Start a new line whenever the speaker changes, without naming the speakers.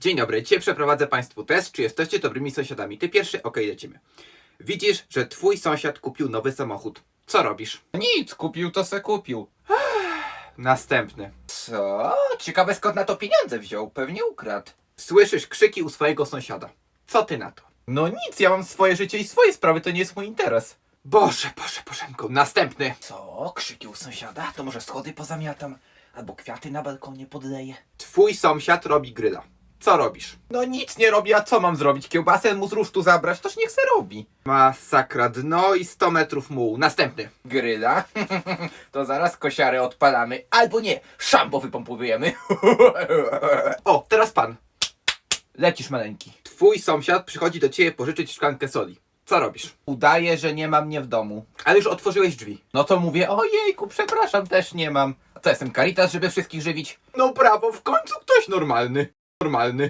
Dzień dobry, dzisiaj przeprowadzę Państwu test, czy jesteście dobrymi sąsiadami. Ty pierwszy, okej, lecimy. Widzisz, że twój sąsiad kupił nowy samochód. Co robisz?
Nic, kupił to se kupił.
Następny.
Co? Ciekawe skąd na to pieniądze wziął, pewnie ukradł.
Słyszysz krzyki u swojego sąsiada. Co ty na to?
No nic, ja mam swoje życie i swoje sprawy, to nie jest mój interes.
Boże, Boże, Bożenko, następny.
Co? Krzyki u sąsiada? To może schody pozamiatam? Albo kwiaty na balkonie podleję?
Twój sąsiad robi gryla. Co robisz?
No nic nie robi, a co mam zrobić? Kiełbasę mu z rusztu zabrać? Toż niech se robi.
Masakra, dno i 100 metrów mułu. Następny.
Gryla? to zaraz kosiarę odpalamy. Albo nie, szambo wypompujemy.
O, teraz pan.
Lecisz maleńki.
Twój sąsiad przychodzi do ciebie pożyczyć szklankę soli. Co robisz?
Udaje, że nie ma mnie w domu.
Ale już otworzyłeś drzwi.
No to mówię, ojejku, przepraszam, też nie mam. A co, jestem Caritas, żeby wszystkich żywić?
No brawo, w końcu ktoś normalny. Normalny.